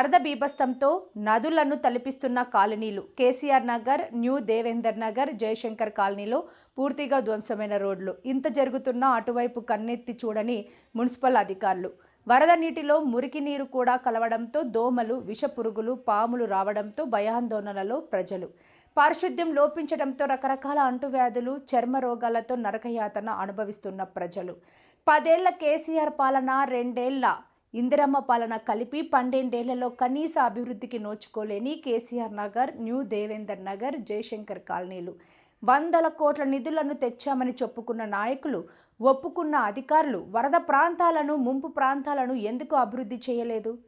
వరద బీభత్సంతో నదులను తలపిస్తున్న కాలనీలు కేసీఆర్ నగర్ న్యూ దేవేందర్ నగర్ జయశంకర్ కాలనీలో పూర్తిగా ధ్వంసమైన రోడ్లు. ఇంత జరుగుతున్నా అటువైపు కన్నెత్తి చూడని మున్సిపల్ అధికారులు. వరద నీటిలో మురికి నీరు కూడా కలవడంతో దోమలు విషపురుగులు పాములు రావడంతో భయాందోళనలో ప్రజలు. పారిశుద్ధ్యం లోపించడంతో రకరకాల అంటువ్యాధులు చర్మ రోగాలతో నరకయాతన అనుభవిస్తున్న ప్రజలు. పదేళ్ళ కేసీఆర్ పాలన రెండేళ్ళ ఇందిరమ్మ పాలన కలిపి పన్నెండేళ్ళలో కనీస అభివృద్ధికి నోచుకోలేని కేసీఆర్ నగర్ న్యూ దేవేందర్ నగర్ జయశంకర్ కాలనీలు. వందల కోట్ల నిధులను తెచ్చామని చెప్పుకున్న నాయకులు ఒప్పుకున్న అధికారులు వరద ప్రాంతాలను ముంపు ప్రాంతాలను ఎందుకు అభివృద్ధి చేయలేదు?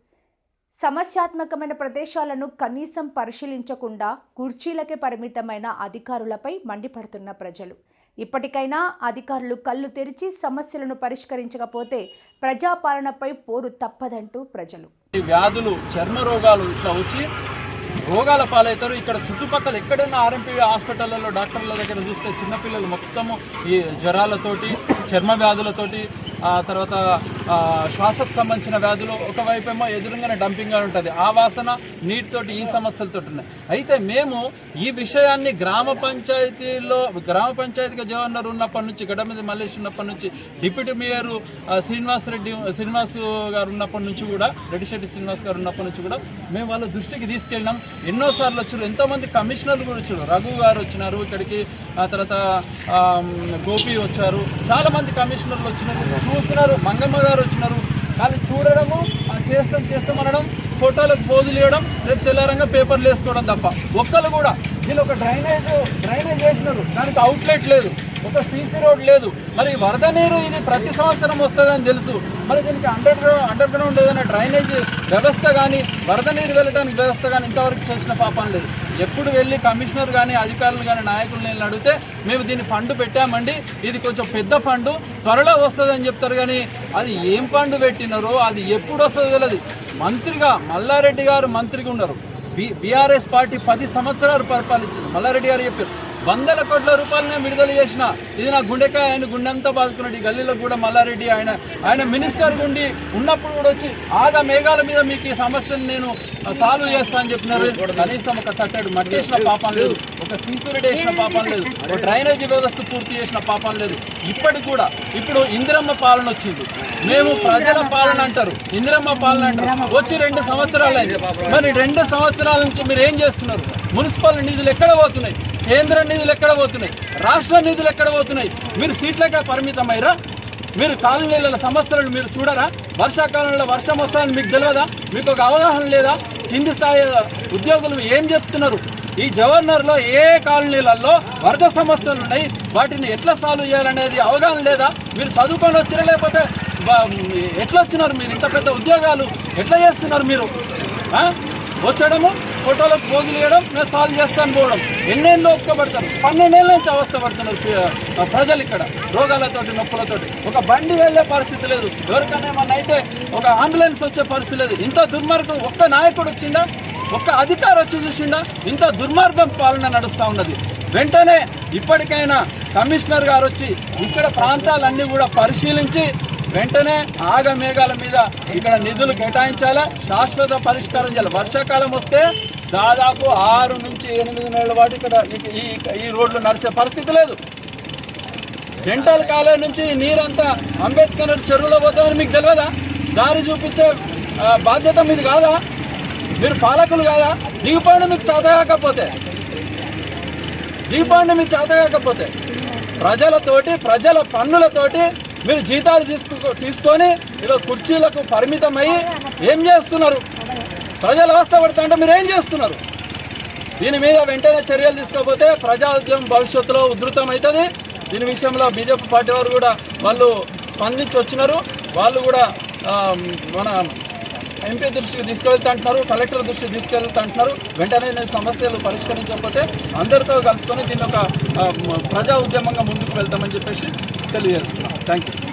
సమస్యాత్మకమైన ప్రదేశాలను కనీసం పరిశీలించకుండా కుర్చీలకే పరిమితమైన అధికారులపై మండిపడుతున్న ప్రజలు. ఇప్పటికైనా అధికారులు కళ్ళు తెరిచి సమస్యలను పరిష్కరించకపోతే ప్రజాపాలనపై పోరు తప్పదంటూ ప్రజలు. ఈ వ్యాధులు చర్మ రోగాలు ఇట్లా వచ్చి రోగాల పాలవుతారు. ఇక్కడ చుట్టుపక్కల ఎక్కడున్న ఆర్ఎంపీ హాస్పిటల్లో డాక్టర్ల దగ్గర చూస్తే చిన్నపిల్లలు మొత్తము ఈ జ్వరాలతోటి చర్మ వ్యాధులతోటి తర్వాత శ్వాసకు సంబంధించిన వ్యాధులు ఒకవైపు ఏమో ఎదురుగానే డంపింగ్గా ఉంటుంది. ఆ వాసన నీటితోటి ఈ సమస్యలతో ఉన్నాయి. అయితే మేము ఈ విషయాన్ని గ్రామ పంచాయతీలో గ్రామ పంచాయతీగా జవహర్ ఉన్నప్పటి నుంచి గడమది మల్లేష్ ఉన్నప్పటి నుంచి డిప్యూటీ మేయర్ శ్రీనివాస్ రెడ్డి శ్రీనివాస్ గారు ఉన్నప్పటి నుంచి కూడా రెడ్డిశెట్టి శ్రీనివాస్ గారు ఉన్నప్పటి నుంచి కూడా మేము వాళ్ళ దృష్టికి తీసుకెళ్ళినాం. ఎన్నోసార్లు వచ్చారు. ఎంతోమంది కమిషనర్లు కూడా వచ్చారు. రఘు గారు వచ్చినారు ఇక్కడికి. ఆ తర్వాత గోపి వచ్చారు. చాలామంది కమిషనర్లు వచ్చినారు. చూస్తున్నారు మంగమ్మ గారు వచ్చినారు. కానీ చూడడము చేస్తాం చేస్తాం అనడం ఫోటోలకు పోజులు ఇవ్వడం రేపు తెల్లారంగా పేపర్లు వేసుకోవడం తప్ప. ఒక్కరు కూడా వీళ్ళు ఒక డ్రైనేజ్ డ్రైనేజ్ వేసినారు. దానికి అవుట్లెట్ లేదు. ఒక సీసీ రోడ్ లేదు. మరి వరద నీరు ఇది ప్రతి సంవత్సరం వస్తుందని తెలుసు. మరి దీనికి అండర్ గ్రౌండ్ అండర్ గ్రౌండ్ ఏదైనా డ్రైనేజ్ వ్యవస్థ కానీ వరద నీరు వెళ్ళడానికి వ్యవస్థ కానీ ఇంతవరకు చేసిన పాపం లేదు. ఎప్పుడు వెళ్ళి కమిషనర్ కానీ అధికారులు కానీ నాయకులు నేను అడిగితే మేము దీన్ని ఫండ్ పెట్టామండి. ఇది కొంచెం పెద్ద ఫండ్. త్వరలో వస్తుందని చెప్తారు కానీ అది ఏం ఫండ్ పెట్టినారో అది ఎప్పుడు వస్తుందో తెలియదు మంత్రిగా మల్లారెడ్డి గారు మంత్రిగా ఉన్నారు. బి బీఆర్ఎస్ పార్టీ పది సంవత్సరాలు పరిపాలించింది. మల్లారెడ్డి గారు చెప్పారు. వందల కోట్ల రూపాయలు నేను విడుదల చేసిన ఇది నా గుండెకాయ ఆయన గుండెంతా బాదుకున్నాడు. ఈ గల్లీలో కూడా మల్లారెడ్డి ఆయన ఆయన మినిస్టర్ ఉండి ఉన్నప్పుడు కూడా వచ్చి ఆగా మేఘాల మీద మీకు ఈ సమస్యను నేను సాల్వ్ చేస్తా అని చెప్పినారు. కనీసం ఒక తట్టడు మట్టి వేసిన పాపం లేదు. ఒక సీసూరిటీ వేసిన పాపం లేదు. ఒక డ్రైనేజీ వ్యవస్థ పూర్తి చేసిన పాపం లేదు. ఇప్పటికి కూడా ఇప్పుడు ఇందిరమ్మ పాలన వచ్చింది. మేము ప్రజల పాలన అంటారు. ఇందిరమ్మ పాలన అంటారు. వచ్చి రెండు సంవత్సరాలు అయింది. మరి రెండు సంవత్సరాల నుంచి మీరు ఏం చేస్తున్నారు? మున్సిపల్ నిధులు ఎక్కడ పోతున్నాయి? కేంద్ర నిధులు ఎక్కడ పోతున్నాయి? రాష్ట్ర నిధులు ఎక్కడ పోతున్నాయి? మీరు సీట్లకే పరిమితమైరా మీరు కాలనీల సమస్యలను మీరు చూడరా? వర్షాకాలంలో వర్షం వస్తాయని మీకు తెలియదా? మీకు ఒక అవగాహన లేదా? కింది స్థాయి ఉద్యోగులు ఏం చెప్తున్నారు? ఈ జవహర్నగర్లో ఏ కాలనీలలో వరద సమస్యలు ఉన్నాయి? వాటిని ఎట్లా సాల్వ్ చేయాలనేది అవగాహన లేదా? మీరు చదువుకొని వచ్చినా లేకపోతే ఎట్లా వచ్చినారు మీరు? ఇంత పెద్ద ఉద్యోగాలు ఎట్లా చేస్తున్నారు మీరు? వచ్చడము ఫోటోలకు పోగులు వేయడం నేను సాల్వ్ చేస్తాను పోవడం. ఎన్నెన్నో ఒప్పుకోబడతారు. పన్నెండేళ్ళ నుంచి అవస్థపడుతున్నారు ప్రజలు ఇక్కడ రోగాలతోటి నొప్పులతోటి. ఒక బండి వెళ్ళే పరిస్థితి లేదు. ఎవరికైనా ఏమన్నా అయితే ఒక అంబులెన్స్ వచ్చే పరిస్థితి లేదు. ఇంత దుర్మార్గం ఒక్క నాయకుడు వచ్చిందా ఒక్క అధికారి వచ్చి చూసిండా? ఇంత దుర్మార్గం పాలన నడుస్తూ ఉన్నది. వెంటనే ఇప్పటికైనా కమిషనర్ గారు వచ్చి ఇక్కడ ప్రాంతాలన్నీ కూడా పరిశీలించి వెంటనే ఆగమేఘాల మీద ఇక్కడ నిధులు కేటాయించాలా? శాశ్వత పరిష్కారం చేయాలి? వర్షాకాలం వస్తే దాదాపు ఆరు నుంచి ఎనిమిది నెలల పాటు ఇక్కడ ఈ- ఈ రోడ్లు నడిచే పరిస్థితి లేదు. డెంటల్ కాలేజ్ నుంచి నీరంతా అంబేద్కర్ చెరువులో పోతుందని మీకు తెలియదా? దారి చూపించే బాధ్యత మీది కాదా? మీరు పాలకులు కాదా? దిగిపోయిన మీకు చేత కాకపోతే. దిగిపోండి మీకు చేత కాకపోతే. ప్రజలతోటి ప్రజల పన్నులతోటి మీరు జీతాలు తీసుకు తీసుకొని ఈరోజు కుర్చీలకు పరిమితమై ఏం చేస్తున్నారు? ప్రజలు అవస్థ పడుతుంటే మీరు ఏం చేస్తున్నారు? దీని మీద వెంటనే చర్యలు తీసుకోకపోతే ప్రజా ఉద్యమం భవిష్యత్తులో ఉధృతం అవుతుంది దీని విషయంలో బీజేపీ పార్టీ వారు కూడా వాళ్ళు స్పందించి వచ్చినారు. వాళ్ళు కూడా మన ఎంపీ దృష్టికి తీసుకెళ్తా అంటున్నారు కలెక్టర్ దృష్టికి తీసుకెళ్తా అంటున్నారు. వెంటనే నేను సమస్యలు పరిష్కరించకపోతే అందరితో కలుపుకొని దీన్ని ఒక ప్రజా ఉద్యమంగా ముందుకు వెళ్తామని చెప్పేసి తెలియజేస్తున్నాను Thank you.